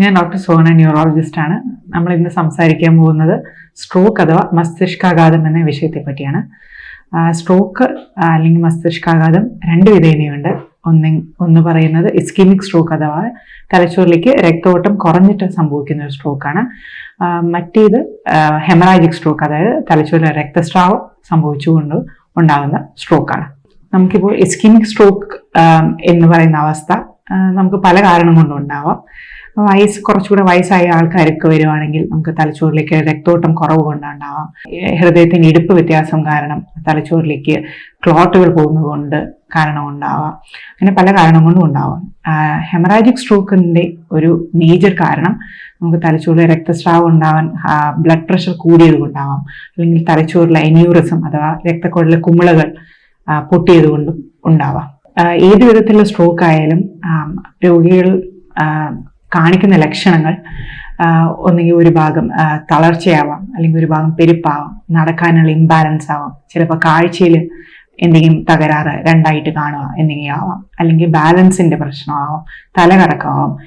ഞാൻ doctor Sona neurologist ആണ്. നമ്മൾ ഇന്ന് സംസാരിക്കാൻ പോകുന്നത് സ്ട്രോക്ക് അഥവാ മസ്തിഷ്കാഘാതം എന്ന വിഷയത്തെ പറ്റിയാണ്. സ്ട്രോക്ക് അല്ലെങ്കിൽ മസ്തിഷ്കാഘാതം രണ്ട് വിധേനയുണ്ട്. ഒന്ന് ഒന്ന് പറയുന്നത് ഇസ്കീമിക് സ്ട്രോക്ക് അഥവാ തലച്ചോറിലേക്ക് രക്തോട്ടം കുറഞ്ഞിട്ട് സംഭവിക്കുന്ന ഒരു സ്ട്രോക്കാണ് മറ്റേത് ഹെമറാജിക് സ്ട്രോക്ക് അതായത് തലച്ചോറിലെ രക്തസ്രാവം സംഭവിച്ചുകൊണ്ട് ഉണ്ടാകുന്ന സ്ട്രോക്കാണ് നമുക്കിപ്പോൾ ഇസ്കീമിക് സ്ട്രോക്ക് എന്ന് പറയുന്ന അവസ്ഥ നമുക്ക് പല കാരണം കൊണ്ടും ഉണ്ടാവാം. വയസ്സ് കുറച്ചുകൂടെ വയസ്സായ ആൾക്കാരൊക്കെ വരുവാണെങ്കിൽ നമുക്ക് തലച്ചോറിലേക്ക് രക്തോട്ടം കുറവ് കൊണ്ടുണ്ടാവാം ഹൃദയത്തിന് ഇടുപ്പ് വ്യത്യാസം കാരണം തലച്ചോറിലേക്ക് ക്ലോട്ടുകൾ പോകുന്നത് കൊണ്ട് കാരണം ഉണ്ടാവാം അങ്ങനെ പല കാരണം കൊണ്ടും ഉണ്ടാവാം ഹെമറാജിക് സ്ട്രോക്കിന്റെ ഒരു മേജർ കാരണം നമുക്ക് തലച്ചോറിലെ രക്തസ്രാവം ഉണ്ടാവാൻ ബ്ലഡ് പ്രഷർ കൂടിയത് കൊണ്ടാവാം അല്ലെങ്കിൽ തലച്ചോറിലെ എന്യൂറിസം അഥവാ രക്തക്കുഴലിലെ കുമിളകൾ പൊട്ടിയത് കൊണ്ടും ഉണ്ടാവാം. ഏത് വിധത്തിലുള്ള സ്ട്രോക്ക് ആയാലും രോഗികൾ കാണിക്കുന്ന ലക്ഷണങ്ങൾ ഒന്നുകിൽ ഒരു ഭാഗം തളർച്ചയാവാം അല്ലെങ്കിൽ ഒരു ഭാഗം പെരുപ്പാവാം നടക്കാനുള്ള ഇംബാലൻസ് ആവാം. ചിലപ്പോൾ കാഴ്ചയിൽ എന്തെങ്കിലും തകരാറ് രണ്ടായിട്ട് കാണുക എന്തെങ്കിലും ആവാം. അല്ലെങ്കിൽ ബാലൻസിന്റെ പ്രശ്നമാവാം തലകറക്കമാവാം.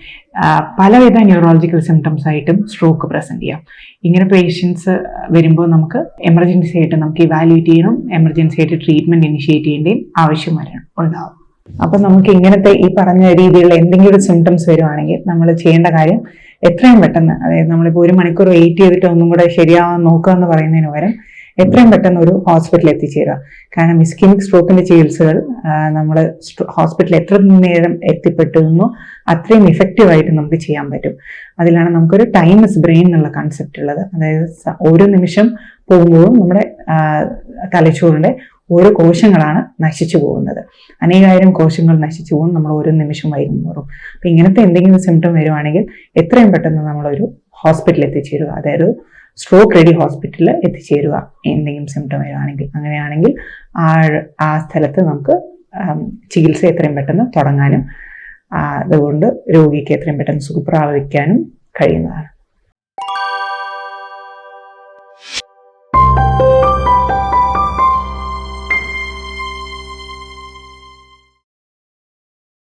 പലവിധ ന്യൂറോളജിക്കൽ സിംറ്റംസ് ആയിട്ടും സ്ട്രോക്ക് പ്രസന്റ് ചെയ്യാം. ഇങ്ങനെ പേഷ്യൻസ് വരുമ്പോൾ നമുക്ക് എമർജൻസി ആയിട്ട് നമുക്ക് ഇവാലുവേറ്റ് ചെയ്യണം എമർജൻസി ആയിട്ട് ട്രീറ്റ്മെന്റ് ഇനിഷ്യേറ്റ് ചെയ്യേണ്ടതും ആവശ്യം വരണം ഉണ്ടാവും. അപ്പൊ നമുക്ക് ഇങ്ങനത്തെ ഈ പറഞ്ഞ രീതിയിലുള്ള എന്തെങ്കിലും ഒരു സിംറ്റംസ് വരുവാണെങ്കിൽ നമ്മൾ ചെയ്യേണ്ട കാര്യം എത്രയും പെട്ടെന്ന് അതായത് നമ്മളിപ്പോൾ ഒരു മണിക്കൂർ വെയിറ്റ് ചെയ്തിട്ട് ഒന്നും കൂടെ ശരിയാവാൻ നോക്കുക എന്ന് പറയുന്നതിന് പകരം എത്രയും പെട്ടെന്ന് ഒരു ഹോസ്പിറ്റലിൽ എത്തിച്ചേരുക. കാരണം ഇസ്കിമിക് സ്ട്രോക്കിന്റെ ചികിത്സകൾ നമ്മൾ ഹോസ്പിറ്റലിൽ എത്ര നേരം എത്തിപ്പെട്ടിരുന്നോ അത്രയും ഇഫക്റ്റീവ് ആയിട്ട് നമുക്ക് ചെയ്യാൻ പറ്റും. അതിലാണ് നമുക്കൊരു ടൈം ഇസ് ബ്രെയിൻ എന്നുള്ള കൺസെപ്റ്റ് ഉള്ളത്. അതായത് ഓരോ നിമിഷം പോകുമ്പോഴും നമ്മുടെ തലച്ചോറിന്റെ ഓരോ കോശങ്ങളാണ് നശിച്ചു പോകുന്നത്. അനേകായിരം കോശങ്ങൾ നശിച്ചു പോകും നമ്മൾ ഓരോ നിമിഷം വൈകുന്നോറും അപ്പൊ ഇങ്ങനത്തെ എന്തെങ്കിലും സിംറ്റം വരുവാണെങ്കിൽ എത്രയും പെട്ടെന്ന് നമ്മളൊരു ഹോസ്പിറ്റലിൽ എത്തിച്ചേരുക. അതായത് സ്ട്രോക്ക് റെഡി ഹോസ്പിറ്റലിൽ എത്തിച്ചേരുക എന്തെങ്കിലും സിംറ്റം വരുവാണെങ്കിൽ. അങ്ങനെയാണെങ്കിൽ ആ ആ സ്ഥലത്ത് നമുക്ക് ചികിത്സ എത്രയും പെട്ടെന്ന് തുടങ്ങാനും അതുകൊണ്ട് രോഗിക്ക് എത്രയും പെട്ടെന്ന് സുഖപ്രാപിക്കാനും കഴിയുന്നതാണ്.